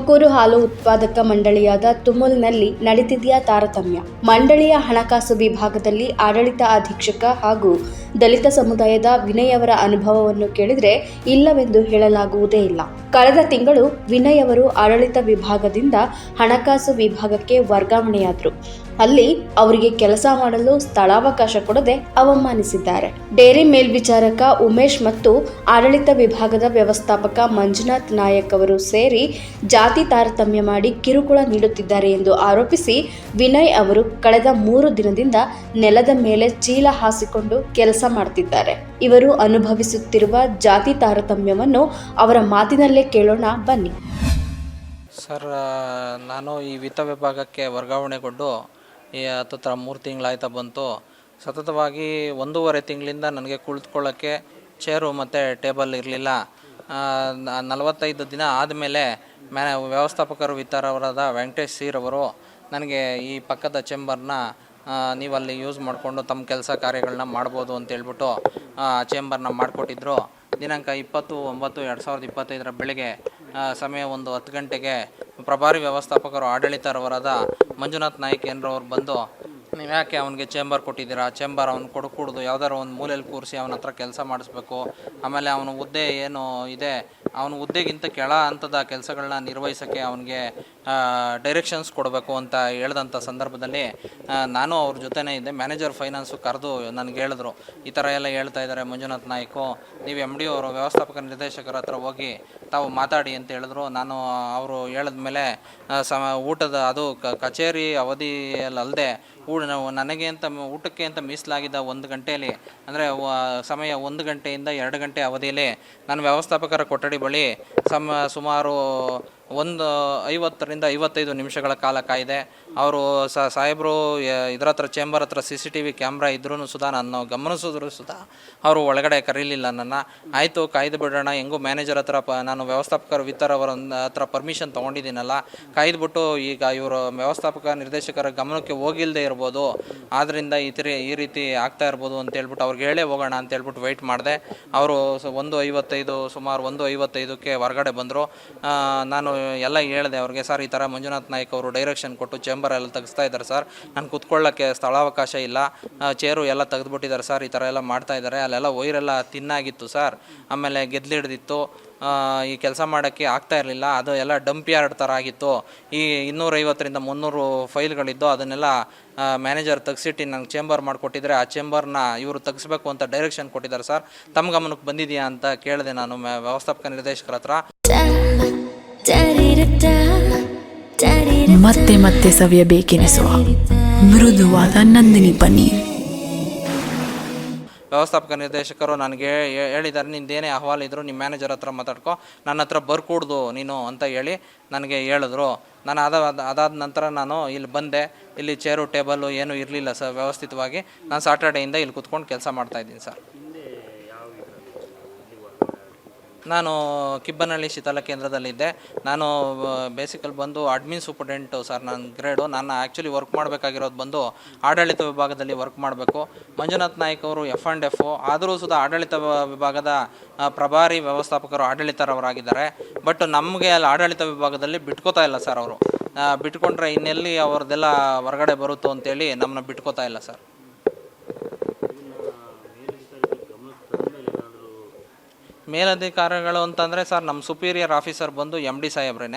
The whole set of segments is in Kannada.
ತುಮಕೂರು ಹಾಲು ಉತ್ಪಾದಕ ಮಂಡಳಿಯಾದ ತುಮುಲ್ನಲ್ಲಿ ನಡೆದಿದೆಯಾ ತಾರತಮ್ಯ. ಮಂಡಳಿಯ ಹಣಕಾಸು ವಿಭಾಗದಲ್ಲಿ ಆಡಳಿತ ಅಧೀಕ್ಷಕ ಹಾಗೂ ದಲಿತ ಸಮುದಾಯದ ವಿನಯ್ ಅವರ ಅನುಭವವನ್ನು ಕೇಳಿದರೆ ಇಲ್ಲವೆಂದು ಹೇಳಲಾಗುವುದೇ ಇಲ್ಲ. ಕಳೆದ ತಿಂಗಳು ವಿನಯ್ ಅವರು ಆಡಳಿತ ವಿಭಾಗದಿಂದ ಹಣಕಾಸು ವಿಭಾಗಕ್ಕೆ ವರ್ಗಾವಣೆಯಾದರು. ಅಲ್ಲಿ ಅವರಿಗೆ ಕೆಲಸ ಮಾಡಲು ಸ್ಥಳಾವಕಾಶ ಕೊಡದೆ ಅವಮಾನಿಸಿದ್ದಾರೆ. ಡೇರಿ ಮೇಲ್ವಿಚಾರಕ ಉಮೇಶ್ ಮತ್ತು ಆಡಳಿತ ವಿಭಾಗದ ವ್ಯವಸ್ಥಾಪಕ ಮಂಜುನಾಥ್ ನಾಯಕ್ ಅವರು ಸೇರಿ ಜಾತಿ ತಾರತಮ್ಯ ಮಾಡಿ ಕಿರುಕುಳ ನೀಡುತ್ತಿದ್ದಾರೆ ಎಂದು ಆರೋಪಿಸಿ ವಿನಯ್ ಅವರು ಕಳೆದ ಮೂರು ದಿನದಿಂದ ನೆಲದ ಮೇಲೆ ಚೀಲ ಹಾಸಿಕೊಂಡು ಕೆಲಸ ಮಾಡುತ್ತಿದ್ದಾರೆ ಇವರು ಅನುಭವಿಸುತ್ತಿರುವ ಜಾತಿ ತಾರತಮ್ಯವನ್ನು ಅವರ ಮಾತಿನಲ್ಲೇ ಕೇಳೋಣ, ಬನ್ನಿ. ಸರ್ ನಾನು ಈ ವಿತ್ತ ವಿಭಾಗಕ್ಕೆ ವರ್ಗಾವಣೆಗೊಂಡು ಈ ಹತ್ತತ್ರ ಮೂರು ತಿಂಗಳಾಯ್ತಾ ಬಂತು. ಸತತವಾಗಿ ಒಂದೂವರೆ ತಿಂಗಳಿಂದ ನನಗೆ ಕುಳಿತುಕೊಳ್ಳೋಕ್ಕೆ ಚೇರು ಮತ್ತು ಟೇಬಲ್ ಇರಲಿಲ್ಲ. ನಲವತ್ತೈದು ದಿನ ಆದಮೇಲೆ ಮ್ಯಾ, ವ್ಯವಸ್ಥಾಪಕರು ವಿತರವರಾದ ವೆಂಕಟೇಶ್ ಸೀರವರು ನನಗೆ ಈ ಪಕ್ಕದ ಚೇಂಬರ್ನ ನೀವು ಅಲ್ಲಿ ಯೂಸ್ ಮಾಡಿಕೊಂಡು ತಮ್ಮ ಕೆಲಸ ಕಾರ್ಯಗಳನ್ನ ಮಾಡ್ಬೋದು ಅಂತ ಹೇಳ್ಬಿಟ್ಟು ಚೇಂಬರ್ನ ಮಾಡಿಕೊಟ್ಟಿದ್ರು. ದಿನಾಂಕ ಇಪ್ಪತ್ತು ಒಂಬತ್ತು ಎರಡು ಸಾವಿರದ ಇಪ್ಪತ್ತೈದರ ಬೆಳಗ್ಗೆ ಸಮಯ ಒಂದು ಹತ್ತು ಗಂಟೆಗೆ ಪ್ರಭಾರಿ ವ್ಯವಸ್ಥಾಪಕರು ಆಡಳಿತರವರಾದ ಮಂಜುನಾಥ್ ನಾಯ್ಕ್ ಏನರವ್ರು ಬಂದು, ನೀವು ಯಾಕೆ ಅವನಿಗೆ ಚೇಂಬರ್ ಕೊಟ್ಟಿದ್ದೀರಾ? ಚೇಂಬರ್ ಅವ್ನು ಕೊಡಕೂಡ್ದು ಯಾವ್ದಾರು ಒಂದು ಮೂಲೆಯಲ್ಲಿ ಕೂರಿಸಿ ಅವನ ಹತ್ರ ಕೆಲಸ ಮಾಡಿಸ್ಬೇಕು. ಆಮೇಲೆ ಅವನ ಹುದ್ದೆ ಏನು ಇದೆ ಅವನ ಹುದ್ದೆಗಿಂತ ಕೆಳ ಹಂತದ ಕೆಲಸಗಳನ್ನ ನಿರ್ವಹಿಸೋಕ್ಕೆ ಅವನಿಗೆ ಡೈರೆಕ್ಷನ್ಸ್ ಕೊಡಬೇಕು ಅಂತ ಹೇಳ್ದಂಥ ಸಂದರ್ಭದಲ್ಲಿ ನಾನು ಅವ್ರ ಜೊತೆನೇ ಇದ್ದೆ. ಮ್ಯಾನೇಜರ್ ಫೈನಾನ್ಸು ಕರೆದು ನನಗೆ ಹೇಳಿದ್ರು. ಈ ಥರ ಎಲ್ಲ ಹೇಳ್ತಾ ಇದ್ದಾರೆ ಮಂಜುನಾಥ್ ನಾಯ್ಕು. ನೀವು ಎಂ ಡಿ ಅವರು, ವ್ಯವಸ್ಥಾಪಕ ನಿರ್ದೇಶಕರ ಹತ್ರ ಹೋಗಿ ತಾವು ಮಾತಾಡಿ ಅಂತ ಹೇಳಿದ್ರು. ನಾನು ಅವರು ಹೇಳಿದ ಮೇಲೆ ಸಮ ಊಟದ, ಅದು ಕಚೇರಿ ಅವಧಿಯಲ್ಲದೆ ಊಟ ನನಗೆ ಅಂತ, ಊಟಕ್ಕೆ ಅಂತ ಮೀಸಲಾಗಿದ್ದ ಒಂದು ಗಂಟೆಯಲ್ಲಿ, ಅಂದರೆ ಸಮಯ ಒಂದು ಗಂಟೆಯಿಂದ ಎರಡು ಗಂಟೆ ಅವಧಿಯಲ್ಲಿ ನಾನು ವ್ಯವಸ್ಥಾಪಕರ ಕೊಠಡಿ ಬಳಿ ಸಮ ಸುಮಾರು ಒಂದು ಐವತ್ತರಿಂದ ಐವತ್ತೈದು ನಿಮಿಷಗಳ ಕಾಲ ಕಾಯಿದೆ. ಅವರು ಸ, ಸಾಹೇಬರು ಇದ್ರ ಹತ್ರ ಚೇಂಬರ್ ಹತ್ರ C C T V camera ಇದ್ರೂ ಸುಧಾ ನಾನು ಗಮನಿಸಿದ್ರು ಸುಧಾ ಅವರು ಒಳಗಡೆ ಕರೀಲಿಲ್ಲ ನನ್ನ. ಆಯಿತು, ಕಾಯ್ದು ಬಿಡೋಣ, ಹೆಂಗೂ ಮ್ಯಾನೇಜರ್ ಹತ್ರ ಪ, ನಾನು ವ್ಯವಸ್ಥಾಪಕರು ವಿತ್ತರ ಅವರ ಹತ್ರ ಪರ್ಮಿಷನ್ ತೊಗೊಂಡಿದ್ದೀನಲ್ಲ. ಕಾಯ್ದುಬಿಟ್ಟು ಈಗ ಇವರು ವ್ಯವಸ್ಥಾಪಕ, ನಿರ್ದೇಶಕರ ಗಮನಕ್ಕೆ ಹೋಗಿಲ್ಲದೆ ಇರ್ಬೋದು. ಆದ್ದರಿಂದ ಈ ಈ ರೀತಿ ಆಗ್ತಾ ಇರ್ಬೋದು ಅಂತ ಹೇಳ್ಬಿಟ್ಟು ಅವ್ರಿಗೆ ಹೇಳೇ ಹೋಗೋಣ ಅಂತ ಹೇಳ್ಬಿಟ್ಟು ವೆಯ್ಟ್ ಮಾಡಿದೆ. ಅವರು ಒಂದು ಐವತ್ತೈದು, ಸುಮಾರು ಒಂದು ಐವತ್ತೈದಕ್ಕೆ ಹೊರಗಡೆ ಬಂದರು. ನಾನು ಎಲ್ಲ ಹೇಳಿದೆ ಅವ್ರಿಗೆ, ಸರ್, ಈ ಥರ ಮಂಜುನಾಥ್ ನಾಯ್ಕ್ ಅವರು ಡೈರೆಕ್ಷನ್ ಕೊಟ್ಟು ಚೇಂಬರ್ ಎಲ್ಲ ತೆಗಿಸ್ತಾ ಇದ್ದಾರೆ, ಸರ್. ನಾನು ಕುತ್ಕೊಳ್ಳೋಕ್ಕೆ ಸ್ಥಳಾವಕಾಶ ಇಲ್ಲ. ಚೇರು ಎಲ್ಲ ತೆಗೆದುಬಿಟ್ಟಿದ್ದಾರೆ, ಸರ್. ಈ ಥರ ಎಲ್ಲ ಮಾಡ್ತಾ ಇದ್ದಾರೆ. ಅಲ್ಲೆಲ್ಲ ವೈರೆಲ್ಲ ತಿನ್ನಾಗಿತ್ತು, ಸರ್. ಆಮೇಲೆ ಗೆದ್ಲಿಡ್ದಿತ್ತು ಈ ಕೆಲಸ ಮಾಡೋಕ್ಕೆ ಆಗ್ತಾ ಇರಲಿಲ್ಲ. ಅದು ಎಲ್ಲ ಡಂಪ್ ಯಾರ್ಡ್ ಥರ ಆಗಿತ್ತು. ಈ ಇನ್ನೂರೈವತ್ತರಿಂದ ಮುನ್ನೂರು ಫೈಲ್ಗಳಿದ್ದು, ಅದನ್ನೆಲ್ಲ ಮ್ಯಾನೇಜರ್ ತೆಗ್ಸಿಟ್ಟು ನಂಗೆ ಚೇಂಬರ್ ಮಾಡಿಕೊಟ್ಟಿದ್ರೆ, ಆ ಚೇಂಬರ್ನ ಇವರು ತೆಗಿಸ್ಬೇಕು ಅಂತ ಡೈರೆಕ್ಷನ್ ಕೊಟ್ಟಿದ್ದಾರೆ, ಸರ್. ತಮ್ಮ ಗಮನಕ್ಕೆ ಬಂದಿದೆಯಾ ಅಂತ ಕೇಳಿದೆ ನಾನು ವ್ಯವಸ್ಥಾಪಕ ನಿರ್ದೇಶಕರ ಹತ್ರ. ಮತ್ತೆ ಮತ್ತೆ ಸವಿಯಬೇಕೆನಿಸುವ ಮೃದುವಾದ ನಂದಿನಿ ಪನ್ನೀರ್. ವ್ಯವಸ್ಥಾಪಕ ನಿರ್ದೇಶಕರು ನನಗೆ ಹೇಳಿದ್ದಾರೆ. ನಿಂದೇನೇ ಅಹವಾಲು ಇದ್ರು ನಿಮ್ಮ ಮ್ಯಾನೇಜರ್ ಹತ್ರ ಮಾತಾಡ್ಕೊ. ನನ್ನ ಹತ್ರ ಬರ್ಕೂಡ್ದು ನೀನು ಅಂತ ಹೇಳಿ ನನಗೆ ಹೇಳಿದ್ರು. ನಾನು ಅದ ಅದ- ಅದಾದ ನಂತರ ನಾನು ಇಲ್ಲಿ ಬಂದೆ. ಇಲ್ಲಿ ಚೇರು, ಟೇಬಲ್ಲು ಏನೂ ಇರಲಿಲ್ಲ ಸರ್, ವ್ಯವಸ್ಥಿತವಾಗಿ. ನಾನು ಸಾಟರ್ಡೆಯಿಂದ ಇಲ್ಲಿ ಕುತ್ಕೊಂಡು ಕೆಲಸ ಮಾಡ್ತಾಯಿದ್ದೀನಿ ಸರ್. ನಾನು ಕಿಬ್ಬನಹಳ್ಳಿ ಶೀತಲ ಕೇಂದ್ರದಲ್ಲಿದ್ದೆ. ನಾನು ಬೇಸಿಕಲ್ ಬಂದು ಅಡ್ಮಿನ್ ಸೂಪರ್ಡೆಂಟು ಸರ್ ನನ್ನ ಗ್ರೇಡು ನಾನು ಆ್ಯಕ್ಚುಲಿ ವರ್ಕ್ ಮಾಡಬೇಕಾಗಿರೋದು ಬಂದು ಆಡಳಿತ ವಿಭಾಗದಲ್ಲಿ ವರ್ಕ್ ಮಾಡಬೇಕು. ಮಂಜುನಾಥ್ ನಾಯ್ಕ್ ಅವರು ಎಫ್ ಆ್ಯಂಡ್ ಎಫ್ ಆದರೂ ಸುದ ಆಡಳಿತ ವಿಭಾಗದ ಪ್ರಭಾರಿ ವ್ಯವಸ್ಥಾಪಕರು ಆಡಳಿತರವರಾಗಿದ್ದಾರೆ. ಬಟ್ ನಮಗೆ ಅಲ್ಲಿ ಆಡಳಿತ ವಿಭಾಗದಲ್ಲಿ ಬಿಟ್ಕೋತಾ ಇಲ್ಲ ಸರ್ ಅವರು. ಬಿಟ್ಕೊಂಡ್ರೆ ಇನ್ನೆಲ್ಲಿ ಅವ್ರದ್ದೆಲ್ಲ ಹೊರಗಡೆ ಬರುತ್ತೋ ಅಂತೇಳಿ ನಮ್ಮನ್ನ ಬಿಟ್ಕೋತಾ ಇಲ್ಲ ಸರ್. ಮೇಲಧಿಕಾರಿಗಳು ಅಂತಂದರೆ ಸರ್ ನಮ್ಮ ಸುಪೀರಿಯರ್ ಆಫೀಸರ್ ಬಂದು ಎಂ ಡಿ ಸಾಹೇಬ್ರೇ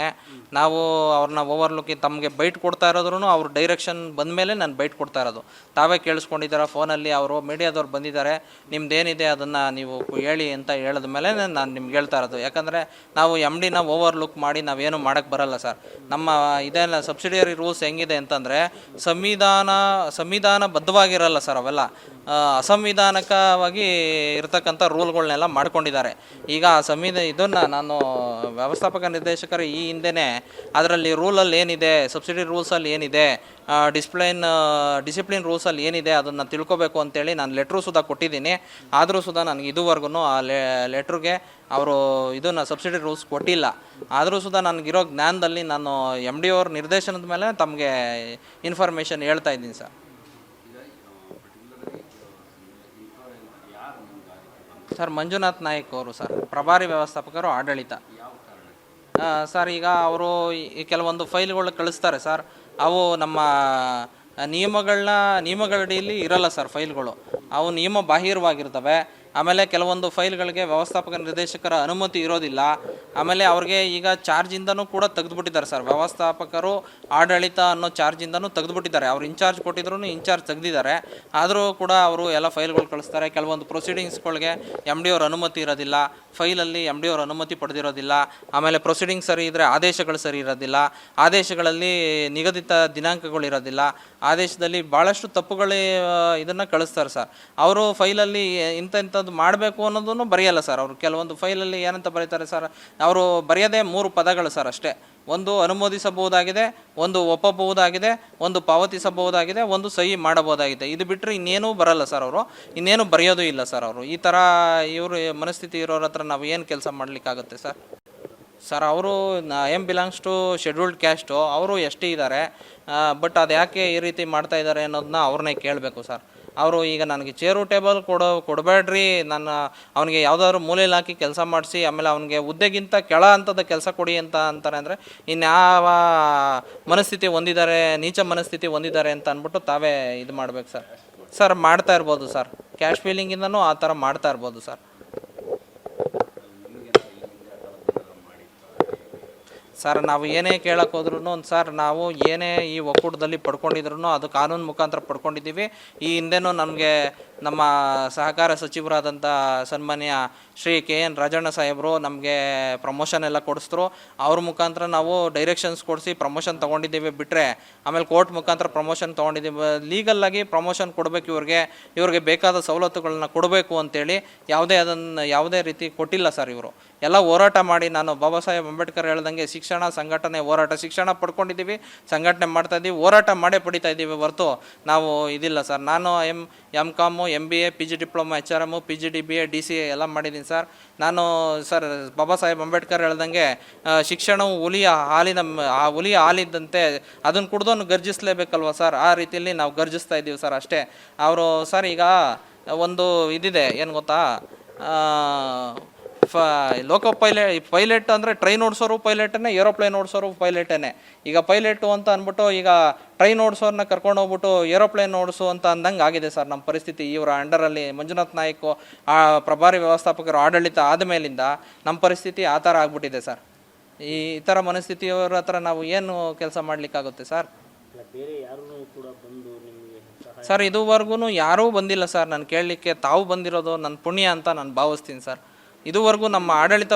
ನಾವು ಅವ್ರನ್ನ ಓವರ್ಲುಕ್ಕಿ ತಮಗೆ ಬೈಟ್ ಕೊಡ್ತಾ ಇರೋದ್ರೂ ಅವ್ರ ಡೈರೆಕ್ಷನ್ ಬಂದ ಮೇಲೆ ನಾನು ಬೈಟ್ ಕೊಡ್ತಾ ಇರೋದು. ತಾವೇ ಕೇಳಿಸ್ಕೊಂಡಿದ್ದಾರೆ ಫೋನಲ್ಲಿ ಅವರು ಮೀಡಿಯಾದವ್ರು ಬಂದಿದ್ದಾರೆ, ನಿಮ್ದೇನಿದೆ ಅದನ್ನು ನೀವು ಹೇಳಿ ಅಂತ ಹೇಳಿದ ಮೇಲೆ ನಾನು ನಿಮ್ಗೆ ಹೇಳ್ತಾ ಇರೋದು. ಯಾಕಂದರೆ ನಾವು ಎಂ ಡಿನ ಓವರ್ಲುಕ್ ಮಾಡಿ ನಾವೇನು ಮಾಡೋಕ್ಕೆ ಬರಲ್ಲ ಸರ್. ನಮ್ಮ ಇದೆಲ್ಲ ಸಬ್ಸಿಡಿಯರಿ ರೂಲ್ಸ್ ಹೆಂಗಿದೆ ಅಂತಂದರೆ ಸಂವಿಧಾನ ಸಂವಿಧಾನ ಬದ್ಧವಾಗಿರಲ್ಲ ಸರ್ ಅವೆಲ್ಲ. ಅಸಂವಿಧಾನಕವಾಗಿ ಇರತಕ್ಕಂಥ ರೂಲ್ಗಳನ್ನೆಲ್ಲ ಮಾಡ್ಕೊಂಡಿದ್ದಾರೆ. ಈಗ ಆ ಸಂವಿಧಾನ ಇದನ್ನು ನಾನು ವ್ಯವಸ್ಥಾಪಕ ನಿರ್ದೇಶಕರು ಈ ಹಿಂದೆನೇ ಅದರಲ್ಲಿ ರೂಲಲ್ಲಿ ಏನಿದೆ ಸಬ್ಸಿಡಿ ರೂಲ್ಸಲ್ಲಿ ಏನಿದೆ ಡಿಸ್ಪ್ಲೈನ್ ಡಿಸಿಪ್ಲಿನ್ ರೂಲ್ಸಲ್ಲಿ ಏನಿದೆ ಅದನ್ನು ತಿಳ್ಕೊಬೇಕು ಅಂತೇಳಿ ನಾನು ಲೆಟ್ರು ಸುಧಾ ಕೊಟ್ಟಿದ್ದೀನಿ. ಆದರೂ ಸುಧಾ ನನಗೆ ಇದುವರೆಗೂ ಆ ಲೆಟ್ರಿಗೆ ಅವರು ಇದನ್ನು ಸಬ್ಸಿಡಿ ರೂಲ್ಸ್ ಕೊಟ್ಟಿಲ್ಲ. ಆದರೂ ಸುಧಾ ನನಗಿರೋ ಜ್ಞಾನದಲ್ಲಿ ನಾನು ಎಂ ಡಿ ಅವ್ರ ನಿರ್ದೇಶನದ ಮೇಲೆ ತಮಗೆ ಇನ್ಫಾರ್ಮೇಷನ್ ಹೇಳ್ತಾ ಇದ್ದೀನಿ ಸರ್. ಸರ್, ಮಂಜುನಾಥ್ ನಾಯಕ್ ಅವರು ಸರ್, ಪ್ರಭಾರಿ ವ್ಯವಸ್ಥಾಪಕರು ಆಡಳಿತ. ಸರ್, ಈಗ ಅವರು ಕೆಲವೊಂದು ಫೈಲ್ಗಳು ಕಳಿಸ್ತಾರೆ ಸರ್. ಅವು ನಮ್ಮ ನಿಯಮಗಳನ್ನ, ನಿಯಮಗಳಡಿಯಲ್ಲಿ ಇರಲ್ಲ ಸರ್ ಫೈಲ್ಗಳು. ಅವು ನಿಯಮ ಬಾಹಿರವಾಗಿರ್ತವೆ. ಆಮೇಲೆ ಕೆಲವೊಂದು ಫೈಲ್ಗಳಿಗೆ ವ್ಯವಸ್ಥಾಪಕ ನಿರ್ದೇಶಕರ ಅನುಮತಿ ಇರೋದಿಲ್ಲ. ಆಮೇಲೆ ಅವ್ರಿಗೆ ಈಗ ಚಾರ್ಜಿಂದನೂ ಕೂಡ ತೆಗೆದುಬಿಟ್ಟಿದ್ದಾರೆ ಸರ್. ವ್ಯವಸ್ಥಾಪಕರು ಆಡಳಿತ ಅನ್ನೋ ಚಾರ್ಜಿಂದನೂ ತೆಗೆದುಬಿಟ್ಟಿದ್ದಾರೆ. ಅವ್ರು ಇನ್ಚಾರ್ಜ್ ಕೊಟ್ಟಿದ್ರು ಇನ್ಚಾರ್ಜ್ ತೆಗೆದಿದ್ದಾರೆ. ಆದರೂ ಕೂಡ ಅವರು ಎಲ್ಲ ಫೈಲ್ಗಳು ಕಳಿಸ್ತಾರೆ. ಕೆಲವೊಂದು ಪ್ರೊಸೀಡಿಂಗ್ಸ್ಗಳಿಗೆ ಎಂ ಡಿ ಅವ್ರ ಅನುಮತಿ ಇರೋದಿಲ್ಲ. ಫೈಲಲ್ಲಿ ಎಂ ಡಿ ಅವ್ರ ಅನುಮತಿ ಪಡೆದಿರೋದಿಲ್ಲ. ಆಮೇಲೆ ಪ್ರೊಸೀಡಿಂಗ್ ಸರಿ ಇದ್ದರೆ ಆದೇಶಗಳು ಸರಿ ಇರೋದಿಲ್ಲ. ಆದೇಶಗಳಲ್ಲಿ ನಿಗದಿತ ದಿನಾಂಕಗಳು ಇರೋದಿಲ್ಲ. ಆದೇಶದಲ್ಲಿ ಭಾಳಷ್ಟು ತಪ್ಪುಗಳೇ ಇದನ್ನು ಕಳಿಸ್ತಾರೆ ಸರ್. ಅವರು ಫೈಲಲ್ಲಿ ಇಂಥ ಇಂಥದ್ದು ಮಾಡಬೇಕು ಅನ್ನೋದನ್ನು ಬರೆಯಲ್ಲ ಸರ್. ಅವರು ಕೆಲವೊಂದು ಫೈಲಲ್ಲಿ ಏನಂತ ಬರೀತಾರೆ ಸರ್, ಅವರು ಬರೆಯೋದೇ ಮೂರು ಪದಗಳು ಸರ್ ಅಷ್ಟೇ. ಒಂದು ಅನುಮೋದಿಸಬಹುದಾಗಿದೆ, ಒಂದು ಒಪ್ಪಬಹುದಾಗಿದೆ, ಒಂದು ಪಾವತಿಸಬಹುದಾಗಿದೆ, ಒಂದು ಸಹಿ ಮಾಡಬಹುದಾಗಿದೆ. ಇದು ಬಿಟ್ಟರೆ ಇನ್ನೇನೂ ಬರಲ್ಲ ಸರ್ ಅವರು. ಇನ್ನೇನು ಬರೆಯೋದು ಇಲ್ಲ ಸರ್ ಅವರು. ಈ ಥರ ಇವರು ಮನಸ್ಥಿತಿ ಇರೋರ ಹತ್ರ ನಾವು ಏನು ಕೆಲಸ ಮಾಡಲಿಕ್ಕಾಗುತ್ತೆ ಸರ್? ಸರ್, ಅವರು M belongs to scheduled caste ಅವರು ಎಷ್ಟೇ ಇದ್ದಾರೆ. ಬಟ್ ಅದು ಯಾಕೆ ಈ ರೀತಿ ಮಾಡ್ತಾ ಇದ್ದಾರೆ ಅನ್ನೋದನ್ನ ಅವ್ರನ್ನೇ ಕೇಳಬೇಕು ಸರ್. ಅವರು ಈಗ ನನಗೆ ಚೇರು ಟೇಬಲ್ ಕೊಡೋ, ಕೊಡಬೇಡ್ರಿ, ನನ್ನ ಅವನಿಗೆ ಯಾವುದಾದ್ರು ಮೂಲೆಯಲ್ಲಿ ಹಾಕಿ ಕೆಲಸ ಮಾಡಿಸಿ, ಆಮೇಲೆ ಅವನಿಗೆ ಹುದ್ದೆಗಿಂತ ಕೆಳ ಹಂತದ ಕೆಲಸ ಕೊಡಿ ಅಂತ ಅಂತಾರೆ ಅಂದರೆ ಇನ್ಯಾವ ಮನಸ್ಥಿತಿ ಹೊಂದಿದ್ದಾರೆ, ನೀಚ ಮನಸ್ಥಿತಿ ಹೊಂದಿದ್ದಾರೆ ಅಂತ ಅಂದ್ಬಿಟ್ಟು ತಾವೇ ಇದು ಮಾಡ್ಬೇಕು ಸರ್. ಸರ್, ಮಾಡ್ತಾ ಇರ್ಬೋದು ಸರ್. ಕ್ಯಾಶ್ ಫೀಲಿಂಗಿಂದನೂ ಆ ಥರ ಮಾಡ್ತಾ ಇರ್ಬೋದು ಸರ್. ಸರ್, ನಾವು ಏನೇ ಕೇಳಕ್ಕೆ ಹೋದ್ರೂ ಸರ್, ನಾವು ಏನೇ ಈ ಒಕ್ಕೂಟದಲ್ಲಿ ಪಡ್ಕೊಂಡಿದ್ರು ಅದು ಕಾನೂನು ಮುಖಾಂತರ ಪಡ್ಕೊಂಡಿದ್ದೀವಿ. ಈ ಹಿಂದೆನೂ ನಮಗೆ ನಮ್ಮ ಸಹಕಾರ ಸಚಿವರಾದಂಥ ಸನ್ಮಾನ್ಯ ಶ್ರೀ ಕೆ ಎನ್ ರಾಜಣ್ಣ ಸಾಹೇಬರು ನಮಗೆ ಪ್ರಮೋಷನ್ ಎಲ್ಲ ಕೊಡಿಸಿದ್ರು. ಅವ್ರ ಮುಖಾಂತರ ನಾವು ಡೈರೆಕ್ಷನ್ಸ್ ಕೊಡಿಸಿ ಪ್ರಮೋಷನ್ ತೊಗೊಂಡಿದ್ದೀವಿ ಬಿಟ್ಟರೆ ಆಮೇಲೆ ಕೋರ್ಟ್ ಮುಖಾಂತರ ಪ್ರಮೋಷನ್ ತೊಗೊಂಡಿದ್ದೀವಿ. ಲೀಗಲ್ಲಾಗಿ ಪ್ರಮೋಷನ್ ಕೊಡಬೇಕು ಇವ್ರಿಗೆ. ಇವ್ರಿಗೆ ಬೇಕಾದ ಸವಲತ್ತುಗಳನ್ನ ಕೊಡಬೇಕು ಅಂತೇಳಿ ಯಾವುದೇ ಅದನ್ನು ಯಾವುದೇ ರೀತಿ ಕೊಟ್ಟಿಲ್ಲ ಸರ್ ಇವರು. ಎಲ್ಲ ಹೋರಾಟ ಮಾಡಿ ನಾನು ಬಾಬಾ ಸಾಹೇಬ್ ಅಂಬೇಡ್ಕರ್ ಹೇಳ್ದಂಗೆ ಶಿಕ್ಷಣ, ಸಂಘಟನೆ, ಹೋರಾಟ, ಶಿಕ್ಷಣ ಪಡ್ಕೊಂಡಿದ್ದೀವಿ, ಸಂಘಟನೆ ಮಾಡ್ತಾ ಇದ್ದೀವಿ, ಹೋರಾಟ ಮಾಡೇ ಪಡಿತಾ ಇದ್ದೀವಿ ಹೊರತು ನಾವು ಇದಿಲ್ಲ ಸರ್. ನಾನು M M com M B A P G diploma H R M P G D B A D C A ಎಲ್ಲ ಮಾಡಿದ್ದೀನಿ ಸರ್. ನಾನು ಸರ್, ಬಾಬಾ ಸಾಹೇಬ್ ಅಂಬೇಡ್ಕರ್ ಹೇಳ್ದಂಗೆ ಶಿಕ್ಷಣವು ಹುಲಿಯ ಹಾಲಿನ ಆ ಹುಲಿಯ ಹಾಲಿದ್ದಂತೆ ಅದನ್ನು ಕುಡ್ದೋನು ಗರ್ಜಿಸಲೇಬೇಕಲ್ವ ಸರ್? ಆ ರೀತಿಯಲ್ಲಿ ನಾವು ಗರ್ಜಿಸ್ತಾ ಇದ್ದೀವಿ ಸರ್ ಅಷ್ಟೇ. ಅವರು ಸರ್ ಈಗ ಒಂದು ಇದಿದೆ, ಏನು ಗೊತ್ತಾ? ಫ ಲೋಕೋ ಪೈಲೆ ಪೈಲೆಟ್ ಅಂದರೆ ಟ್ರೈನ್ ಓಡಿಸೋರು ಪೈಲಟನ್ನೇ ಏರೋಪ್ಲೇನ್ ಓಡಿಸೋರು ಪೈಲೆಟೇ ಈಗ ಪೈಲಟು ಅಂತ ಅಂದ್ಬಿಟ್ಟು ಈಗ ಟ್ರೈನ್ ಓಡಿಸೋರನ್ನ ಕರ್ಕೊಂಡು ಹೋಗ್ಬಿಟ್ಟು ಏರೋಪ್ಲೇನ್ ಓಡಿಸು ಅಂತ ಅಂದಂಗೆ ಆಗಿದೆ ಸರ್ ನಮ್ಮ ಪರಿಸ್ಥಿತಿ. ಇವರ ಅಂಡರಲ್ಲಿ ಮಂಜುನಾಥ್ ನಾಯ್ಕು ಆ ಪ್ರಭಾರಿ ವ್ಯವಸ್ಥಾಪಕರು ಆಡಳಿತ ಆದ ಮೇಲಿಂದ ನಮ್ಮ ಪರಿಸ್ಥಿತಿ ಆ ಥರ ಆಗ್ಬಿಟ್ಟಿದೆ ಸರ್. ಈ ಥರ ಮನಸ್ಥಿತಿಯವರ ಹತ್ರ ನಾವು ಏನು ಕೆಲಸ ಮಾಡಲಿಕ್ಕಾಗುತ್ತೆ ಸರ್? ಸರ್ ಇದುವರೆಗೂ ಯಾರೂ ಬಂದಿಲ್ಲ ಸರ್. ನಾನು ಕೇಳಲಿಕ್ಕೆ ತಾವು ಬಂದಿರೋದು ನನ್ನ ಪುಣ್ಯ ಅಂತ ನಾನು ಭಾವಿಸ್ತೀನಿ ಸರ್. ಇದುವರೆಗೂ ನಮ್ಮ ಆಡಳಿತ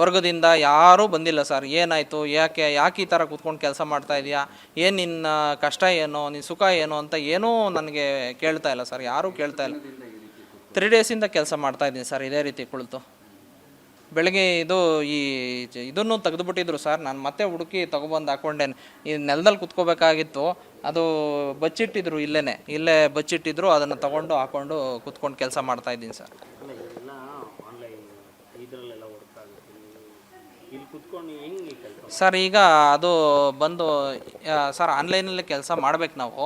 ವರ್ಗದಿಂದ ಯಾರೂ ಬಂದಿಲ್ಲ ಸರ್. ಏನಾಯಿತು? ಯಾಕೆ ಯಾಕೆ ಈ ಥರ ಕೂತ್ಕೊಂಡು ಕೆಲಸ ಮಾಡ್ತಾ ಇದೆಯಾ? ಏನು ನಿನ್ನ ಕಷ್ಟ ಏನು? ನಿನ್ನ ಸುಖ ಏನು ಅಂತ ಏನೂ ನನಗೆ ಕೇಳ್ತಾ ಇಲ್ಲ ಸರ್. ಯಾರೂ ಕೇಳ್ತಾ ಇಲ್ಲ. ತ್ರೀ ಡೇಸಿಂದ ಕೆಲಸ ಮಾಡ್ತಾ ಇದ್ದೀನಿ ಸರ್, ಇದೇ ರೀತಿ ಕುಳಿತು. ಬೆಳಗ್ಗೆ ಇದು ಈ ಇದನ್ನು ತೆಗೆದುಬಿಟ್ಟಿದ್ರು ಸರ್. ನಾನು ಮತ್ತೆ ಹುಡುಕಿ ತೊಗೊಬಂದು ಹಾಕೊಂಡೆ ಈ ನೆಲದಲ್ಲಿ ಕುತ್ಕೋಬೇಕಾಗಿತ್ತು. ಅದು ಬಚ್ಚಿಟ್ಟಿದ್ರು ಇಲ್ಲೇ ಇಲ್ಲೇ ಬಚ್ಚಿಟ್ಟಿದ್ರು, ಅದನ್ನು ತಗೊಂಡು ಹಾಕ್ಕೊಂಡು ಕುತ್ಕೊಂಡು ಕೆಲಸ ಮಾಡ್ತಾ ಇದ್ದೀನಿ ಸರ್. ಸರ್, ಈಗ ಅದು ಬಂದು ಸರ್, ಆನ್ಲೈನಲ್ಲಿ ಕೆಲಸ ಮಾಡ್ಬೇಕು ನಾವು.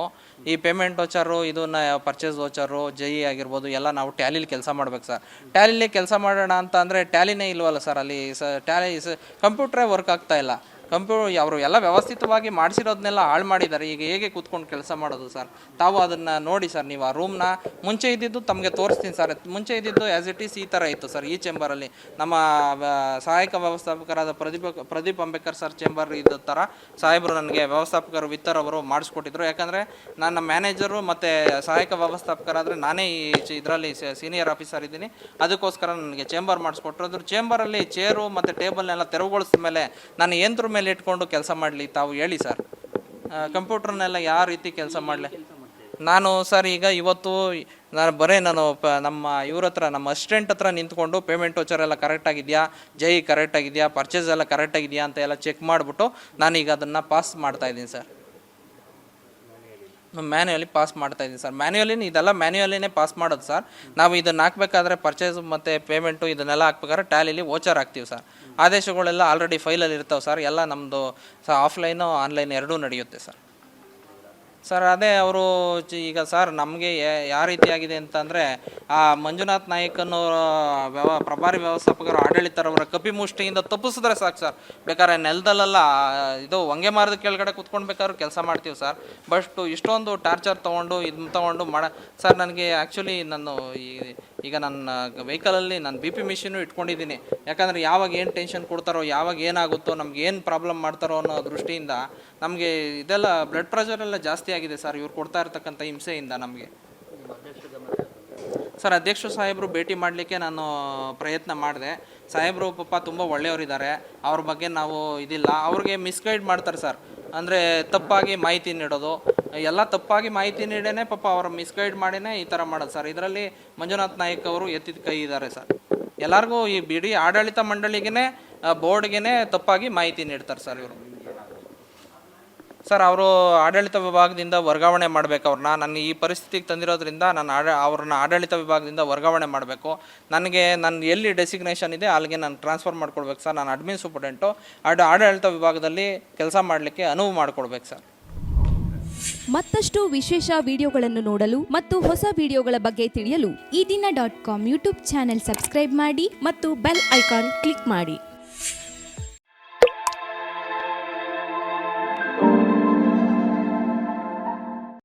ಈ ಪೇಮೆಂಟ್ ವೋಚರು ಇದನ್ನ ಪರ್ಚೇಸ್ ವೋಚರು ಜೈ ಆಗಿರ್ಬೋದು, ಎಲ್ಲ ನಾವು ಟ್ಯಾಲಿಲಿ ಕೆಲಸ ಮಾಡ್ಬೇಕು ಸರ್. ಟ್ಯಾಲಿಲಿ ಕೆಲಸ ಮಾಡೋಣ ಅಂತ ಅಂದರೆ ಟ್ಯಾಲಿನೇ ಇಲ್ವಲ್ಲ ಸರ್ ಅಲ್ಲಿ ಸ, ಟ್ಯಾಲಿ ಕಂಪ್ಯೂಟ್ರೇ ವರ್ಕ್ ಆಗ್ತಾ ಇಲ್ಲ. ಕಂಪ್ಯೂ ಅವರು ಎಲ್ಲ ವ್ಯವಸ್ಥಿತವಾಗಿ ಮಾಡಿಸಿರೋದನ್ನೆಲ್ಲ ಹಾಳು ಮಾಡಿದ್ದಾರೆ. ಈಗ ಹೇಗೆ ಕೂತ್ಕೊಂಡು ಕೆಲಸ ಮಾಡೋದು ಸರ್? ತಾವು ಅದನ್ನು ನೋಡಿ ಸರ್, ನೀವು ಆ ರೂಮ್ನ ಮುಂಚೆ ಇದ್ದಿದ್ದು ತಮಗೆ ತೋರಿಸ್ತೀನಿ ಸರ್. ಮುಂಚೆ ಇದ್ದಿದ್ದು ಆ್ಯಸ್ ಇಟ್ ಈಸ್ ಈ ಥರ ಇತ್ತು ಸರ್, ಈ ಚೇಂಬರಲ್ಲಿ ನಮ್ಮ ಸಹಾಯಕ ವ್ಯವಸ್ಥಾಪಕರಾದ ಪ್ರದೀಪ್ ಪ್ರದೀಪ್ ಅಂಬೇಕರ್ ಸರ್ ಚೇಂಬರ್ ಇದ್ದ ಥರ ಸಾಹೇಬರು ನನಗೆ ವ್ಯವಸ್ಥಾಪಕರು ವಿತ್ತರ್ ಅವರು ಮಾಡಿಸ್ಕೊಟ್ಟಿದ್ರು. ಯಾಕಂದರೆ ನನ್ನ ಮ್ಯಾನೇಜರು ಮತ್ತು ಸಹಾಯಕ ವ್ಯವಸ್ಥಾಪಕರಾದರೆ ನಾನೇ ಈ ಇದರಲ್ಲಿ ಸೀನಿಯರ್ ಆಫೀಸರ್ ಇದ್ದೀನಿ. ಅದಕ್ಕೋಸ್ಕರ ನನಗೆ ಚೇಂಬರ್ ಮಾಡಿಸ್ಕೊಟ್ರು. ಅದ್ರ ಚೇಂಬರಲ್ಲಿ ಚೇರು ಮತ್ತು ಟೇಬಲ್ನೆಲ್ಲ ತೆರವುಗೊಳಿಸಿದ ಮೇಲೆ ನಾನು ಯಂತ್ರ ಮೇಲೆ ಇಟ್ಕೊಂಡು ಕೆಲಸ ಮಾಡಲಿ, ತಾವು ಹೇಳಿ ಸರ್. ಕಂಪ್ಯೂಟರ್ನೆಲ್ಲ ಯಾವ ರೀತಿ ಕೆಲಸ ಮಾಡಲಿ? ನಾನು ಸರ್, ಈಗ ಇವತ್ತು ನಾನು ಬರೇ ನಾನು ಪ, ನಮ್ಮ ಇವ್ರ ಹತ್ರ, ನಮ್ಮ ಅಸಿಸ್ಟೆಂಟ್ ಹತ್ರ ನಿಂತ್ಕೊಂಡು ಪೇಮೆಂಟ್ ವೋಚರ್ ಎಲ್ಲ ಕರೆಕ್ಟಾಗಿದೆಯಾ ಜೈ ಕರೆಕ್ಟಾಗಿದೆಯಾ ಪರ್ಚೇಸ್ ಎಲ್ಲ ಕರೆಕ್ಟಾಗಿದೆಯಾ ಅಂತ ಎಲ್ಲ ಚೆಕ್ ಮಾಡಿಬಿಟ್ಟು ನಾನೀಗ ಅದನ್ನು ಪಾಸ್ ಮಾಡ್ತಾ ಇದ್ದೀನಿ ಸರ್ ಮ್ಯಾನ್ಯುವಲಿ ಪಾಸ್ ಮಾಡ್ತಾ ಇದ್ದೀನಿ ಸರ್. ಮ್ಯಾನ್ಯುವಲಿ ಇದೆಲ್ಲ ಮ್ಯಾನ್ಯುವಲಿನೇ ಪಾಸ್ ಮಾಡೋದು ಸರ್. ನಾವು ಇದನ್ನು ಹಾಕ್ಬೇಕಾದ್ರೆ ಪರ್ಚೇಸ್ ಮತ್ತು ಪೇಮೆಂಟು ಇದನ್ನೆಲ್ಲ ಹಾಕ್ಬೇಕಾದ್ರೆ ಟ್ಯಾಲಿಲಿ ವೋಚರ್ ಹಾಕ್ತೀವಿ ಸರ್. ಆದೇಶಗಳೆಲ್ಲ ಆಲ್ರೆಡಿ ಫೈಲಲ್ಲಿ ಇರ್ತಾವೆ ಸರ್. ಎಲ್ಲ ನಮ್ಮದು ಸ ಆಫ್ಲೈನು ಆನ್ಲೈನ್ ಎರಡೂ ನಡೆಯುತ್ತೆ ಸರ್. ಸರ್, ಅದೇ ಅವರು ಈಗ ಸರ್, ನಮಗೆ ಯಾವ ರೀತಿಯಾಗಿದೆ ಅಂತಂದರೆ, ಆ ಮಂಜುನಾಥ್ ನಾಯಕ್ ಅನ್ನೋ ವ್ಯವ, ಪ್ರಭಾರಿ ವ್ಯವಸ್ಥಾಪಕರು, ಆಡಳಿತರವರ ಕಪಿಮುಷ್ಟಿಯಿಂದ ತಪ್ಪಿಸಿದ್ರೆ ಸಾಕು ಸರ್. ಬೇಕಾದ್ರೆ ನೆಲದಲ್ಲೆಲ್ಲ ಇದು ಹೊಂಗೆ ಮಾರದ ಕೆಳಗಡೆ ಕುತ್ಕೊಂಡು ಬೇಕಾದ್ರೂ ಕೆಲಸ ಮಾಡ್ತೀವಿ ಸರ್. ಬಟ್ ಇಷ್ಟೊಂದು ಟಾರ್ಚರ್ ತೊಗೊಂಡು ಇದು ತೊಗೊಂಡು ಮಾಡ, ಸರ್, ನನಗೆ ಆ್ಯಕ್ಚುಲಿ ನಾನು ಈ ಈಗ ನನ್ನ ವೆಹಿಕಲಲ್ಲಿ ನಾನು ಬಿ ಪಿ ಮಿಷಿನು ಇಟ್ಕೊಂಡಿದ್ದೀನಿ. ಯಾಕಂದರೆ ಯಾವಾಗ ಏನು ಟೆನ್ಷನ್ ಕೊಡ್ತಾರೋ, ಯಾವಾಗ ಏನಾಗುತ್ತೋ, ನಮ್ಗೆ ಏನು ಪ್ರಾಬ್ಲಮ್ ಮಾಡ್ತಾರೋ ಅನ್ನೋ ದೃಷ್ಟಿಯಿಂದ ನಮಗೆ ಇದೆಲ್ಲ ಬ್ಲಡ್ ಪ್ರೆಷರ್ ಎಲ್ಲ ಜಾಸ್ತಿ ಆಗಿದೆ ಸರ್. ಇವ್ರು ಕೊಡ್ತಾ ಇರ್ತಕ್ಕಂಥ ಹಿಂಸೆಯಿಂದ ನಮಗೆ. ಸರ್ ಅಧ್ಯಕ್ಷ ಸಾಹೇಬರು ಭೇಟಿ ಮಾಡಲಿಕ್ಕೆ ನಾನು ಪ್ರಯತ್ನ ಮಾಡಿದೆ. ಸಾಹೇಬರು ಪಾಪ ತುಂಬ ಒಳ್ಳೆಯವರಿದ್ದಾರೆ. ಅವ್ರ ಬಗ್ಗೆ ನಾವು ಇದಿಲ್ಲ. ಅವ್ರಿಗೆ ಮಿಸ್ಗೈಡ್ ಮಾಡ್ತಾರೆ ಸರ್. ಅಂದರೆ ತಪ್ಪಾಗಿ ಮಾಹಿತಿ ನೀಡೋದು. ಎಲ್ಲ ತಪ್ಪಾಗಿ ಮಾಹಿತಿ ನೀಡೇನೆ ಪಾಪ ಅವರ ಮಿಸ್ಗೈಡ್ ಮಾಡಿನೇ ಈ ಥರ ಮಾಡೋದು ಸರ್. ಇದರಲ್ಲಿ ಮಂಜುನಾಥ್ ನಾಯಕ್ ಅವರು ಎತ್ತಿದ ಕೈ ಇದ್ದಾರೆ ಸರ್. ಎಲ್ಲರಿಗೂ ಈ ಬಿಡಿ ಆಡಳಿತ ಮಂಡಳಿಗೆ ಬೋರ್ಡ್ಗೆ ತಪ್ಪಾಗಿ ಮಾಹಿತಿ ನೀಡ್ತಾರೆ ಸರ್ ಇವರು. ಸರ್, ಅವರು ಆಡಳಿತ ವಿಭಾಗದಿಂದ ವರ್ಗಾವಣೆ ಮಾಡಬೇಕು ಅವ್ರನ್ನ. ನನ್ನ ಈ ಪರಿಸ್ಥಿತಿಗೆ ತಂದಿರೋದ್ರಿಂದ ನಾನು ಆಡ, ಅವ್ರನ್ನ ಆಡಳಿತ ವಿಭಾಗದಿಂದ ವರ್ಗಾವಣೆ ಮಾಡಬೇಕು. ನನಗೆ ನನ್ನ ಎಲ್ಲಿ ಡೆಸಿಗ್ನೇಷನ್ ಇದೆ, ಅಲ್ಲಿಗೆ ನಾನು ಟ್ರಾನ್ಸ್ಫರ್ ಮಾಡ್ಕೊಡ್ಬೇಕು ಸರ್. ನಾನು ಅಡ್ಮಿನ್ ಸೂಪರ್ಡೆಂಟು ಆಡ, ಆಡಳಿತ ವಿಭಾಗದಲ್ಲಿ ಕೆಲಸ ಮಾಡಲಿಕ್ಕೆ ಅನುವು ಮಾಡಿಕೊಡ್ಬೇಕು ಸರ್. ಮತ್ತಷ್ಟು ವಿಶೇಷ ವಿಡಿಯೋಗಳನ್ನು ನೋಡಲು ಮತ್ತು ಹೊಸ ವಿಡಿಯೋಗಳ ಬಗ್ಗೆ ತಿಳಿಯಲು ಈ ದಿನ dot com YouTube channel subscribe ಮಾಡಿ ಮತ್ತು ಬೆಲ್ ಐಕಾನ್ ಕ್ಲಿಕ್ ಮಾಡಿ.